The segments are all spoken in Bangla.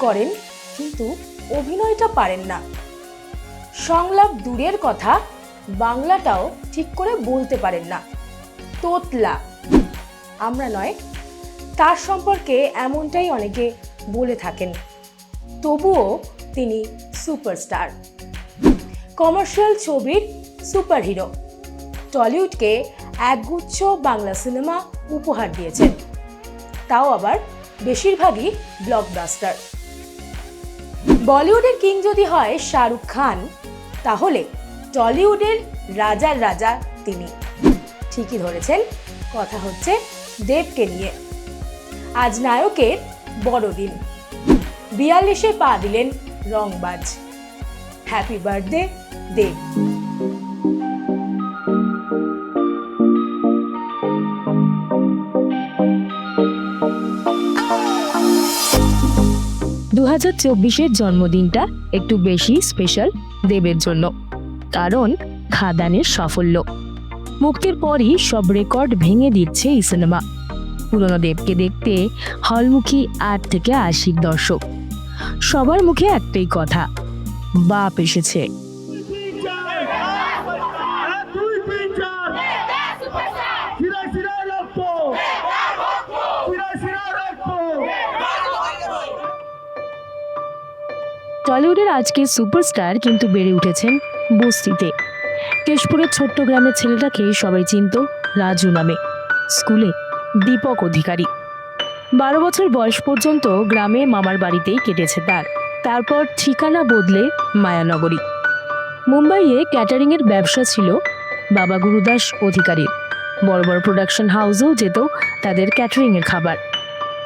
করেন, কিন্তু অভিনয়টা পারেন না। সংলাপ দূরের কথা, বাংলাটাও ঠিক করে বলতে পারেন না। তোতলা। আমরা নয়, তার সম্পর্কে এমনটাই অনেকে বলে থাকেন। তবুও তিনি সুপারস্টার। কমার্শিয়াল ছবির সুপারহিরো। টলিউডকে একগুচ্ছ বাংলা সিনেমা উপহার দিয়েছেন। তাও আবার বেশিরভাগই ব্লকবাস্টার। বলিউডের কিং যদি হয় শাহরুখ খান, তাহলে টলিউডের রাজার রাজা তিনি। ঠিকই ধরেছেন, কথা হচ্ছে দেবকে নিয়ে। আজ নায়কের বড়দিন। বিয়াল্লিশে পা দিলেন রংবাজ। হ্যাপি বার্থডে, দেব। দু হাজার চব্বিশের জন্মদিনটা একটু বেশি স্পেশাল দেবের জন্য, কারণ খাদানের সাফল্য। মুক্তির পরই সব রেকর্ড ভেঙে দিচ্ছে এই সিনেমা পুরনো দেবকে দেখতে হলমুখী আট থেকে আশির দর্শক। সবার মুখে একটাই কথা, বাপ এসেছে। টলিউডের আজকের সুপারস্টার কিন্তু বেড়ে উঠেছেন বস্তিতে। কেশপুরের ছোট্ট গ্রামের ছেলেটাকে সবাই চিনত রাজু নামে। স্কুলে দীপক অধিকারী। বারো বছর বয়স পর্যন্ত গ্রামে মামার বাড়িতেই কেটেছে তার। তারপর ঠিকানা বদলে মায়ানগরী। মুম্বাইয়ে ক্যাটারিংয়ের ব্যবসা ছিল বাবা গুরুদাস অধিকারীর। বড় বড় প্রোডাকশন হাউসেও যেত তাদের ক্যাটারিংয়ের খাবার।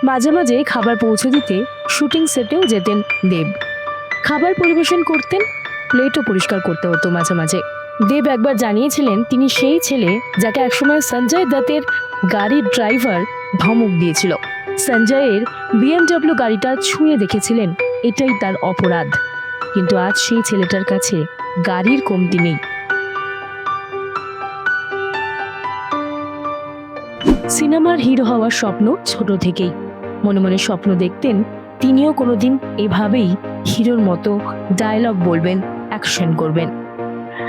মাঝে মাঝে খাবার পৌঁছে দিতে শুটিং সেটেও যেতেন দেব। খাবার পরিবেশন করতেন প্লেটও পরিষ্কার করতে হতো মাঝে মাঝে। দেব একবার জানিয়েছিলেন তিনি সেই ছেলে যাকে একসময় সঞ্জয় দত্তের গাড়ির ড্রাইভার ধমক দিয়েছিল। সঞ্জয়ের বিএমডব্লিউ গাড়িটা ছুঁয়ে দেখেছিলেন, এটাই তার অপরাধ। কিন্তু আজ সেই ছেলেটার কাছে গাড়ির কমতি নেই। সিনেমার হিরো হওয়ার স্বপ্ন ছোট থেকেই। মনে মনে স্বপ্ন দেখতেন তিনিও কোনোদিন এভাবেই হিরোর মতো ডায়লগ বলবেন অ্যাকশন করবেন।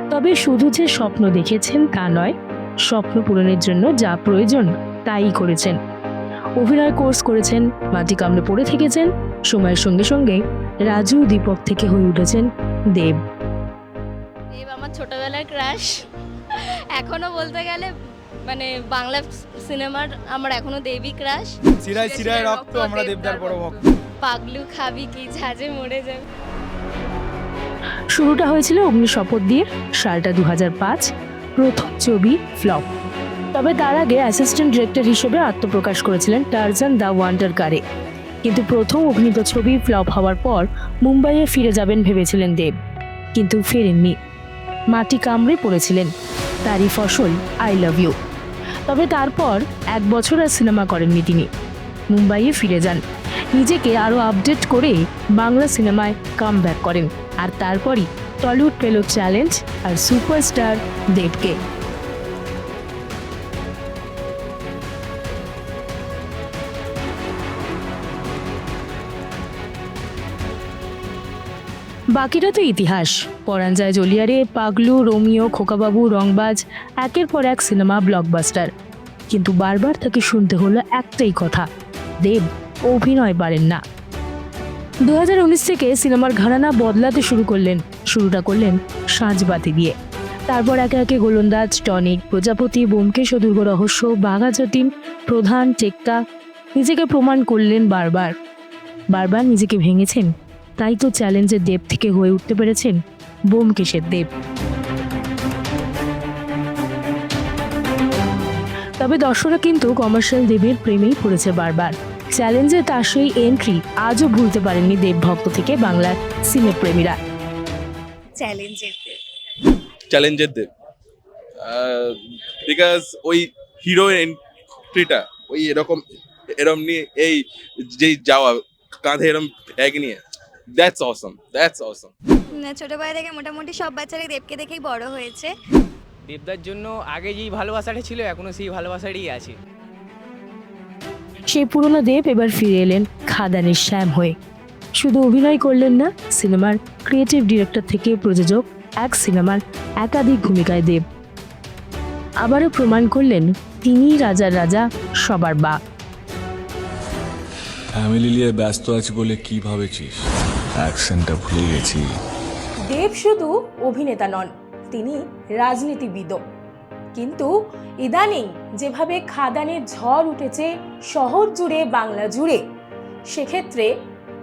তবে শুধু যে স্বপ্ন দেখেছেন তা নয়, স্বপ্ন পূরণের জন্য যা প্রয়োজন তাই করেছেন। অভিনয় কোর্স করেছেন, মাটি কামড়ে পড়ে থেকেছেন, সময়ের সঙ্গে সঙ্গে রাজু দীপক থেকে হয়ে উঠেছেন দেব। দেব, আমার ছোটবেলার ক্রাশ এখনও বলতে গেলে মানে বাংলা সিনেমার আমার এখনও দেবী ক্রাশ। শিরায় শিরায় রক্ত আমরা দেবদার বড় ভক্ত। পাগলু খাবি কি ঝাঁঝে মরে যাবে। শুরুটা হয়েছিল অগ্নি শপথ দিয়ে সালটা দু পাঁচ প্রথম ছবি ফ্লপ। তবে তার আগে অ্যাসিস্ট্যান্ট ডিরেক্টর হিসেবে আত্মপ্রকাশ করেছিলেন টার্জান দ্য ওয়ান্ডার কারে কিন্তু প্রথম অভিনীত ছবি ফ্লপ হওয়ার পর মুম্বাইয়ে ফিরে যাবেন ভেবেছিলেন দেব। কিন্তু ফেরেননি। মাটি কামড়ে পড়েছিলেন। তারই ফসল আই লাভ ইউ তবে তারপর এক বছর আর সিনেমা করেননি তিনি। মুম্বাইয়ে ফিরে যান। নিজেকে আরও আপডেট করে বাংলা সিনেমায় কাম করেন। আর তারপরই টলিউড পেল চ্যালেঞ্জ আর সুপারস্টার দেবকে। বাকিটা তো ইতিহাস। পরাণ যায় জলিয়ারে, পাগলু, রোমিও, খোকাবাবু, রংবাজ, একের পর এক সিনেমা ব্লকবাস্টার। কিন্তু বারবার তাকে শুনতে হলো একটাই কথা, দেব, অভিনয় পারেন না। দু হাজার উনিশ থেকে সিনেমার ঘরানা বদলাতে শুরু করলেন, শুরুটা করলেন সাঁঝবাতি দিয়ে। তারপর একে একে গোলন্দাজ, টনিক, প্রজাপতি বোমকেশ দুর্গ রহস্য বাঘা যতীন প্রধান, টেক্কা, নিজেকে প্রমাণ করলেন বারবার। বারবার নিজেকে ভেঙেছেন তাই তো চ্যালেঞ্জের দেব থেকে হয়ে উঠতে পেরেছেন বোমকেশের দেব। তবে দর্শকরা কিন্তু কমার্শিয়াল দেবের প্রেমেই পড়েছে বারবার। চ্যালেঞ্জে তার সেই এন্ট্রি আজও ভুলতে পারেননি দেব ভক্ত থেকে বাংলার সিনেপ্রেমীরা। চ্যালেঞ্জের চ্যালেঞ্জের দেব। বিকজ ওই হিরো এন্ট্রিটা ওই এরকম এরম নিয়ে এই যে যাওয়া কাঁধে এরম ব্যাগ নিয়ে দ্যাটস অসম দ্যাটস অসম ছোটবেলা থেকে মোটামুটি সব বাচ্চারাই দেবকে দেখেই বড় হয়েছে। দেবদার জন্য আগে যেই ভালোবাসাটা ছিল এখনও সেই ভালোবাসাটাই আছে। সেই পুরনো দেব এবার ফিরে এলেন খাদানের শ্যাম হয়ে। শুধু অভিনয় করলেন না সিনেমার ক্রিয়েটিভ ডিরেক্টর থেকে প্রযোজক এক সিনেমার একাধিক ভূমিকায় দেব। আবারও প্রমাণ করলেন তিনি রাজার রাজা সবার বা। ফ্যামিলি নিয়ে ব্যস্ত আছি বলে কি ভাবেছিস? অ্যাকশনটা ভুলে গেছি। দেব শুধু অভিনেতা নন, তিনি রাজনীতিবিদও। কিন্তু ইদানিং যেভাবে খাদানের ঝড় উঠেছে শহর জুড়ে, বাংলা জুড়ে, সেক্ষেত্রে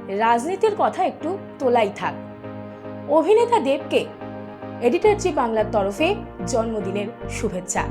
রাজনীতির কথা একটু তোলাই থাক। অভিনেতা দেবকে এডিটর জি বাংলার তরফে জন্মদিনের শুভেচ্ছা।